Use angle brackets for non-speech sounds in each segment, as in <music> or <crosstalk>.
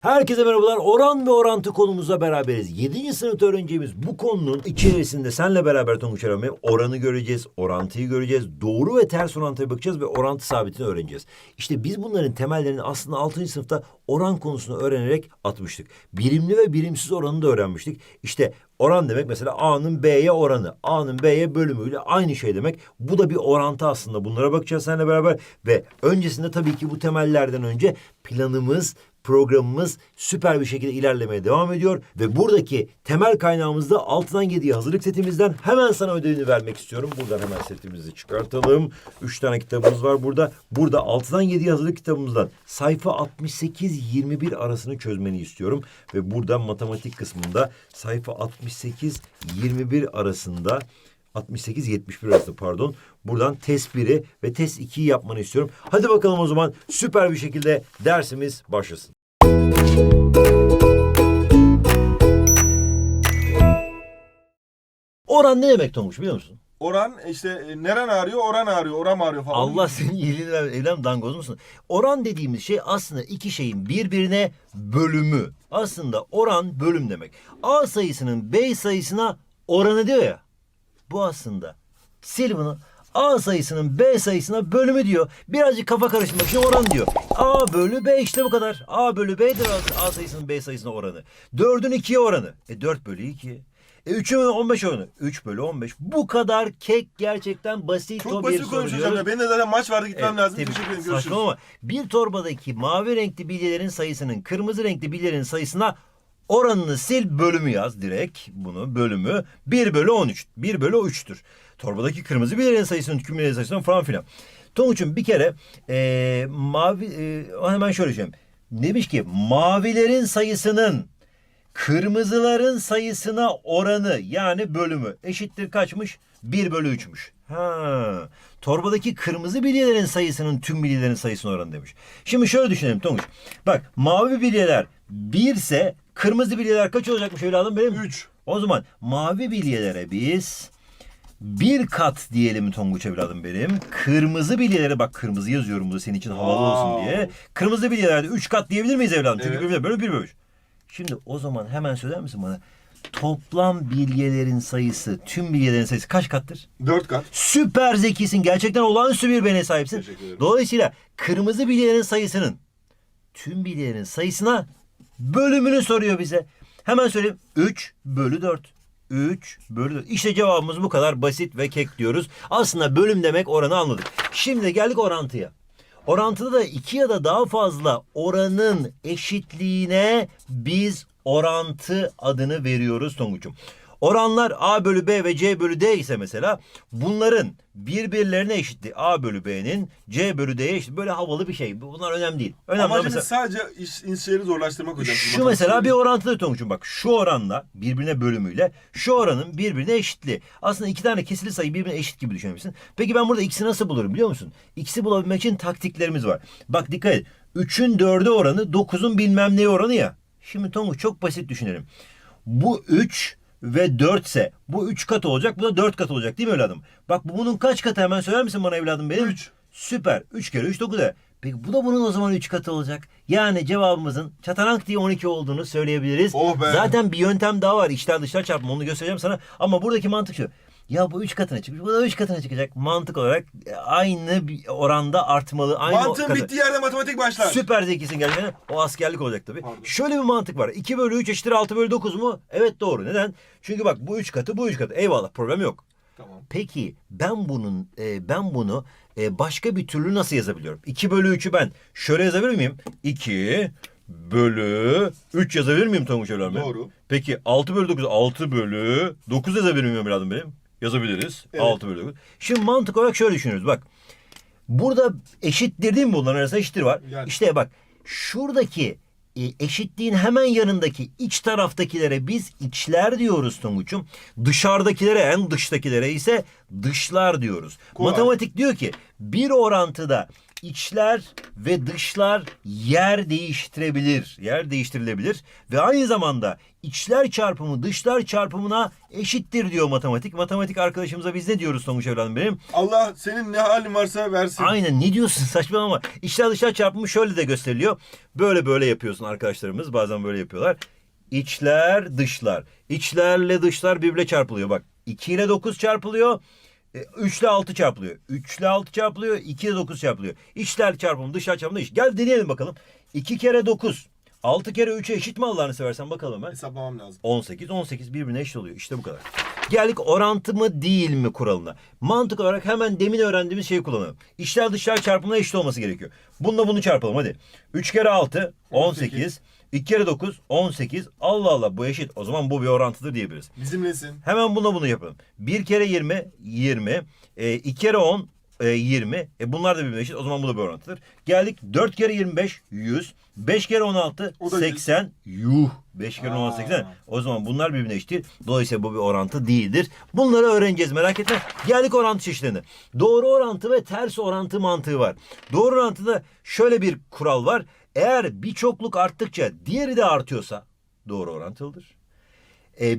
Herkese merhabalar. Oran ve orantı konumuzla beraberiz. 7. sınıfta öğreneceğimiz bu konunun içerisinde senle beraber Tonguç oranı göreceğiz, orantıyı göreceğiz, doğru ve ters orantıya bakacağız ve orantı sabitini öğreneceğiz. İşte biz bunların temellerini aslında 6. sınıfta oran konusunu öğrenerek atmıştık. Birimli ve birimsiz oranı da öğrenmiştik. İşte oran demek mesela A'nın B'ye oranı, A'nın B'ye bölümüyle aynı şey demek. Bu da bir orantı aslında. Bunlara bakacağız seninle beraber ve öncesinde tabii ki bu temellerden önce planımız, programımız süper bir şekilde ilerlemeye devam ediyor ve buradaki temel kaynağımızda 6'dan 7'ye hazırlık setimizden hemen sana ödevini vermek istiyorum. Buradan hemen setimizi çıkartalım. 3 tane kitabımız var burada. Burada 6'dan 7'ye hazırlık kitabımızdan sayfa 68-21 arasını çözmeni istiyorum. Ve burada matematik kısmında sayfa 68-21 arasında 68-71 arasında pardon. Buradan test 1'i ve test 2'yi yapmanı istiyorum. Hadi bakalım o zaman süper bir şekilde dersimiz başlasın. Oran ne demek Tonguç biliyor musun? Oran işte e, neren ağrıyor, oran ağrıyor, oram ağrıyor falan. Allah senin iyiliğini ver. Evlen dangoz musun? Oran dediğimiz şey aslında iki şeyin birbirine bölümü. Aslında oran bölüm demek. A sayısının B sayısına oranı diyor ya. Bu aslında. Sil bunu. A sayısının B sayısına bölümü diyor. Birazcık kafa karışmak için oran diyor. A bölü B işte bu kadar. A bölü B'dir A, sayısının B sayısına oranı. 4'ün 2'ye oranı. E 4 bölü 2. E 3'ün 15 oranı. 3 bölü 15. Bu kadar kek gerçekten basit Çok basit bir konuşacağım soruyor. ya. Benim de zaten maç vardı gitmem Evet, lazım. tebrik- Teşekkür ederim. Görüşürüz. Saçmalama. Bir torbadaki mavi renkli bilyelerin sayısının kırmızı renkli bilyelerin sayısına oranını sil bölümü yaz direkt bunu bölümü 1 bölü 13 1 bölü 3'tür. Torbadaki kırmızı bilyelerin sayısının tüm bilyelerin sayısından falan filan. Tonguç'un bir kere eee, mavi eee, hemen şöyle söyleyeyim. Demiş ki mavilerin sayısının kırmızıların sayısına oranı yani bölümü eşittir kaçmış? 1 bölü 3'müş. Ha. Torbadaki kırmızı bilyelerin sayısının tüm bilyelerin sayısına oranı demiş. Şimdi şöyle düşünelim Tonguç. Bak mavi bilyeler 1 ise kırmızı bilyeler kaç olacakmış evladım benim? 3. O zaman mavi bilyelere biz bir kat diyelim Tonguç evladım benim. Kırmızı bilyelere bak kırmızı yazıyorum bu senin için havalı olsun Wow. diye. Kırmızı bilyelerde üç kat diyebilir miyiz evladım? Çünkü Evet. böyle bir bölü. Şimdi o zaman hemen söyler misin bana? Toplam bilyelerin sayısı, tüm bilyelerin sayısı kaç kattır? 4 kat. Süper zekisin. Gerçekten olağanüstü bir beyne sahipsin. Teşekkür ederim. Dolayısıyla kırmızı bilyelerin sayısının tüm bilyelerin sayısına bölümünü soruyor bize. Hemen söyleyeyim. 3 bölü 4. 3 bölü 4. İşte cevabımız bu kadar basit ve kek diyoruz. Aslında bölüm demek oranı anladık. Şimdi geldik orantıya. Orantıda da iki ya da daha fazla oranın eşitliğine biz orantı adını veriyoruz Tonguç'um. Oranlar A bölü B ve C bölü D ise mesela bunların birbirlerine eşitliği A bölü B'nin C bölü D'ye eşit. Böyle havalı bir şey. Bunlar önemli değil. Önemli olan Amacımız mesela sadece iş, işleri zorlaştırmak hocam. şu mesela bir orantıda Tonguç'um bak şu oranla birbirine bölümüyle şu oranın birbirine eşitliği. Aslında iki tane kesili sayı birbirine eşit gibi düşünebilirsin. Peki ben burada x'i nasıl bulurum biliyor musun? X'i bulabilmek için taktiklerimiz var. Bak dikkat et. 3'ün 4'e oranı 9'un bilmem neye oranı ya. Şimdi Tonguç çok basit düşünelim. Bu 3 ve 4 ise bu 3 kat olacak bu da 4 kat olacak değil mi evladım? Bak bu bunun kaç katı hemen söyler misin bana evladım benim? Üç. Süper. 3 kere 3 9 Peki bu da bunun o zaman 3 katı olacak. Yani cevabımızın çatarank diye 12 olduğunu söyleyebiliriz. Oh be. Zaten bir yöntem daha var. İçler dışlar çarpma onu göstereceğim sana. Ama buradaki mantık şu. Ya bu 3 katına çıkmış. Bu da 3 katına çıkacak. Mantık olarak e, aynı bir oranda artmalı. Aynı Mantığın katı. bittiği yerde matematik başlar. Süper zekisin gerçekten. O askerlik olacak tabii. Pardon. Şöyle bir mantık var. 2 bölü 3 eşittir 6 bölü 9 mu? Evet doğru. Neden? Çünkü bak bu 3 katı bu 3 katı. Eyvallah problem yok. Tamam. Peki ben bunun e, ben bunu e, başka bir türlü nasıl yazabiliyorum? 2 bölü 3'ü ben şöyle yazabilir miyim? 2 bölü 3 yazabilir miyim Tonguç Evlen Bey? Doğru. Peki 6 bölü 9 6 bölü 9 yazabilir miyim evladım benim? Yazabiliriz. Evet. 6 bölü 9. Şimdi mantık olarak şöyle düşünüyoruz bak. Burada eşittir değil mi bunların arasında eşittir var. Yani. İşte bak şuradaki e, eşitliğin hemen yanındaki iç taraftakilere biz içler diyoruz Tonguç'um. Dışarıdakilere en dıştakilere ise dışlar diyoruz. Kolay. Matematik diyor ki bir orantıda içler ve dışlar yer değiştirebilir. Yer değiştirilebilir ve aynı zamanda içler çarpımı dışlar çarpımına eşittir diyor matematik. Matematik arkadaşımıza biz ne diyoruz Tonguç evladım benim? Allah senin ne halin varsa versin. Aynen ne diyorsun <laughs> saçmalama. İçler dışlar çarpımı şöyle de gösteriliyor. Böyle böyle yapıyorsun arkadaşlarımız bazen böyle yapıyorlar. İçler dışlar. İçlerle dışlar birbirine çarpılıyor. Bak 2 ile 9 çarpılıyor. 3 ile 6 çarpılıyor. 3 ile 6 çarpılıyor. 2 ile 9 çarpılıyor. İçler çarpımı dışlar çarpımı iş. Gel deneyelim bakalım. 2 kere 9. 6 kere 3'e eşit mi Allah'ını seversen bakalım ben. Hesaplamam lazım. 18, 18 birbirine eşit oluyor. İşte bu kadar. Geldik orantı mı değil mi kuralına. Mantık olarak hemen demin öğrendiğimiz şeyi kullanalım. İçler dışlar çarpımına eşit olması gerekiyor. Bununla bunu çarpalım hadi. 3 kere 6, 18. 2 kere 9, 18. Allah Allah bu eşit. O zaman bu bir orantıdır diyebiliriz. Bizimlesin. Hemen buna bunu yapalım. 1 kere 20, 20. 2 kere 10, e, 20. E bunlar da birbirine eşit. O zaman bu da bir orantıdır. Geldik 4 kere 25, 100. 5 kere 16, O da yüz. 80. Yuh. 5 kere 16, Aa. 80. O zaman bunlar birbirine eşittir. Dolayısıyla bu bir orantı değildir. Bunları öğreneceğiz merak etme. Geldik orantı çeşitlerine. Doğru orantı ve ters orantı mantığı var. Doğru orantıda şöyle bir kural var. Eğer bir çokluk arttıkça diğeri de artıyorsa doğru orantılıdır. E,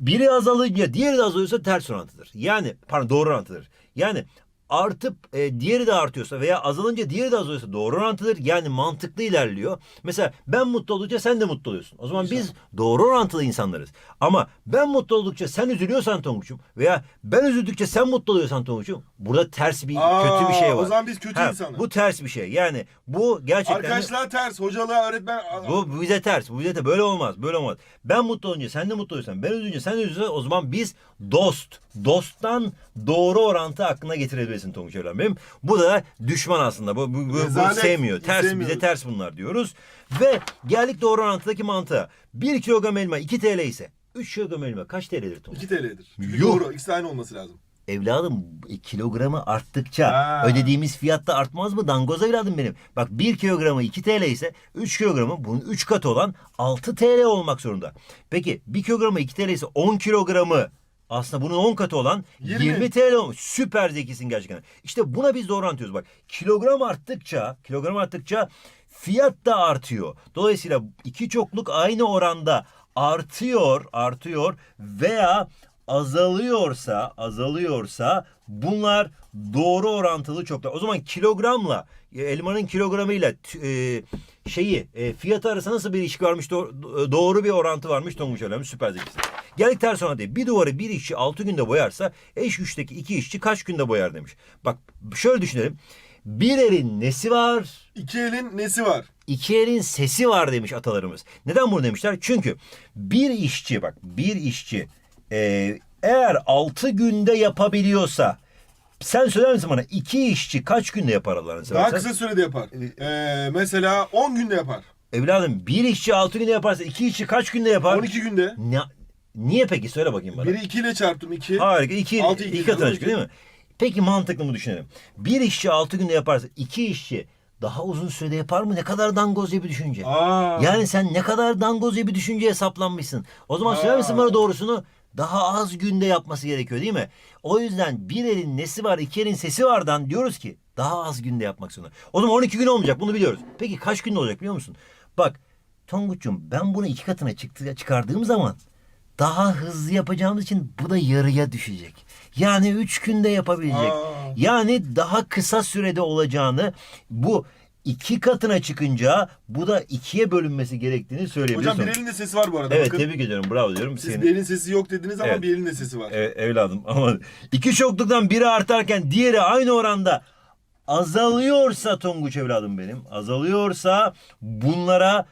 biri azalınca diğeri de azalıyorsa ters orantıdır. Yani pardon doğru orantıdır. Yani artıp e, diğeri de artıyorsa veya azalınca diğeri de azalıyorsa doğru orantıdır. Yani mantıklı ilerliyor. Mesela ben mutlu oldukça sen de mutlu oluyorsun. O zaman biz doğru orantılı insanlarız. Ama ben mutlu oldukça sen üzülüyorsan Tonguç'um veya ben üzüldükçe sen mutlu oluyorsan Tonguç'um burada ters bir Aa, kötü bir şey var. o zaman biz kötü insanız. Bu ters bir şey. Yani bu gerçekten de- Arkadaşlar ters. Hocalığa öğretmen. bu, bize ters. Bu bize de böyle olmaz. Böyle olmaz. Ben mutlu olunca sen de mutlu oluyorsan, ben üzülünce sen de üzülürsen o zaman biz dost. Dosttan doğru orantı aklına getirebilirsin Tonguç Evren benim. Bu da düşman aslında. Bu, bu, bu- bu Rezalet. sevmiyor. Ters bize ters bunlar diyoruz. Ve geldik doğru orantıdaki mantığa. 1 kilogram elma 2 TL ise 3 kilogram elma kaç TL'dir Tonguç? 2 TL'dir. Çünkü Yuh. doğru. İkisi aynı olması lazım. Evladım e, kilogramı arttıkça Ha. ödediğimiz fiyatta artmaz mı? Dangoz evladım benim. Bak 1 kilogramı 2 TL ise 3 kilogramı bunun 3 katı olan 6 TL olmak zorunda. Peki 1 kilogramı 2 TL ise 10 kilogramı aslında bunun 10 katı olan 20, 20 TL olmuş. Süper zekisin gerçekten. İşte buna biz doğru anlatıyoruz bak. Kilogram arttıkça, kilogram arttıkça fiyat da artıyor. Dolayısıyla iki çokluk aynı oranda artıyor, artıyor veya azalıyorsa, azalıyorsa bunlar doğru orantılı çoklar. O zaman kilogramla e, elmanın kilogramıyla e, şeyi e, fiyatı arasında nasıl bir ilişki varmış doğru, doğru bir orantı varmış Tonguç Öğrenmiş süper zekisi. Geldik ters orantı. Bir duvarı bir işçi 6 günde boyarsa eş güçteki iki işçi kaç günde boyar demiş. Bak şöyle düşünelim. Bir elin nesi var? İki elin nesi var? İki elin sesi var demiş atalarımız. Neden bunu demişler? Çünkü bir işçi bak bir işçi e, eğer altı günde yapabiliyorsa sen söyler misin bana iki işçi kaç günde yapar Allah'ını Daha seversen? kısa sürede yapar. Ee, mesela 10 günde yapar. Evladım bir işçi altı günde yaparsa iki işçi kaç günde yapar? 12 günde. Ne, niye peki söyle bakayım bana. Biri 2 ile çarptım 2. Harika. İki, Altı, iki, iki, katına altı, çıkıyor değil mi? Peki mantıklı mı düşünelim? Bir işçi altı günde yaparsa iki işçi daha uzun sürede yapar mı? Ne kadar dangozca bir düşünce. Aa. Yani sen ne kadar dangozca bir düşünceye saplanmışsın. O zaman söyler misin bana doğrusunu? Daha az günde yapması gerekiyor değil mi? O yüzden bir elin nesi var, iki elin sesi vardan diyoruz ki daha az günde yapmak zorunda. O zaman 12 gün olmayacak bunu biliyoruz. Peki kaç günde olacak biliyor musun? Bak Tonguç'um ben bunu iki katına çıktı, çıkardığım zaman daha hızlı yapacağımız için bu da yarıya düşecek. Yani üç günde yapabilecek. Aa. Yani daha kısa sürede olacağını bu iki katına çıkınca bu da ikiye bölünmesi gerektiğini söyleyebiliriz. Hocam bir elin de sesi var bu arada. Evet Bakın. tebrik ediyorum bravo diyorum. Siz Senin- bir elin sesi yok dediniz ama Evet. bir elin de sesi var. E, evladım ama iki çokluktan biri artarken diğeri aynı oranda azalıyorsa Tonguç evladım benim azalıyorsa bunlara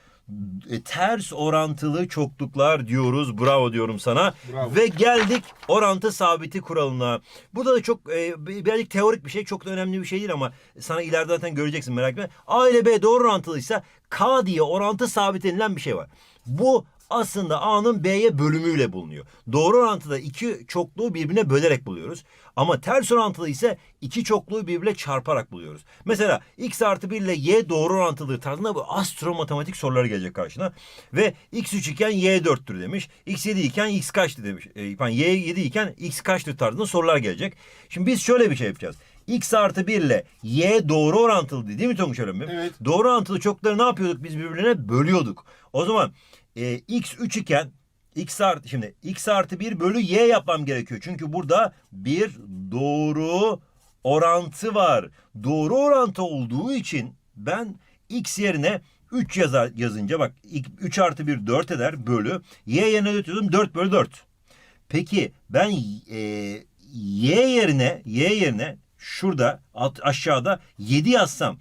ters orantılı çokluklar diyoruz. Bravo diyorum sana. Bravo. Ve geldik orantı sabiti kuralına. Burada da çok e, birazcık teorik bir şey. Çok da önemli bir şey değil ama sana ileride zaten göreceksin merak etme. A ile B doğru orantılıysa K diye orantı sabit denilen bir şey var. Bu aslında A'nın B'ye bölümüyle bulunuyor. Doğru orantıda iki çokluğu birbirine bölerek buluyoruz. Ama ters orantılı ise iki çokluğu birbirine çarparak buluyoruz. Mesela x artı 1 ile y doğru orantılıdır tarzında bu astro matematik soruları gelecek karşına. Ve x 3 iken y 4'tür demiş. x 7 iken x kaçtı demiş. E, pardon, y 7 iken x kaçtır tarzında sorular gelecek. Şimdi biz şöyle bir şey yapacağız. x artı 1 ile y doğru orantılı değil mi Tonguç öğretmenim? Evet. Doğru orantılı çokları ne yapıyorduk biz birbirine bölüyorduk. O zaman e, x 3 iken x artı şimdi x artı 1 bölü y yapmam gerekiyor. Çünkü burada bir doğru orantı var. Doğru orantı olduğu için ben x yerine 3 yazar, yazınca bak 3 artı 1 4 eder bölü. Y yerine 4 yazdım 4 bölü 4. Peki ben e, y yerine y yerine şurada alt, aşağıda 7 yazsam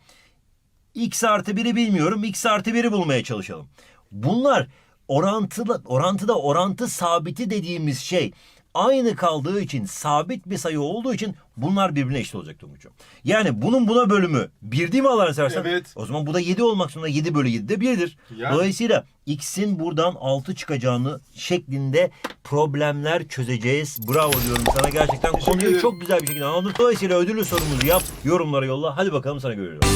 x artı 1'i bilmiyorum. x artı 1'i bulmaya çalışalım. Bunlar orantılı, orantıda orantı sabiti dediğimiz şey aynı kaldığı için sabit bir sayı olduğu için bunlar birbirine eşit olacak Tonguç'um. Yani bunun buna bölümü bir değil mi Allah'ını seversen? Evet. O zaman bu da 7 olmak zorunda 7 bölü 7 de 1'dir. Ya. Dolayısıyla x'in buradan 6 çıkacağını şeklinde problemler çözeceğiz. Bravo diyorum sana gerçekten konuyu çok güzel bir şekilde anladın. Dolayısıyla ödüllü sorumuzu yap yorumlara yolla. Hadi bakalım sana görüyorum.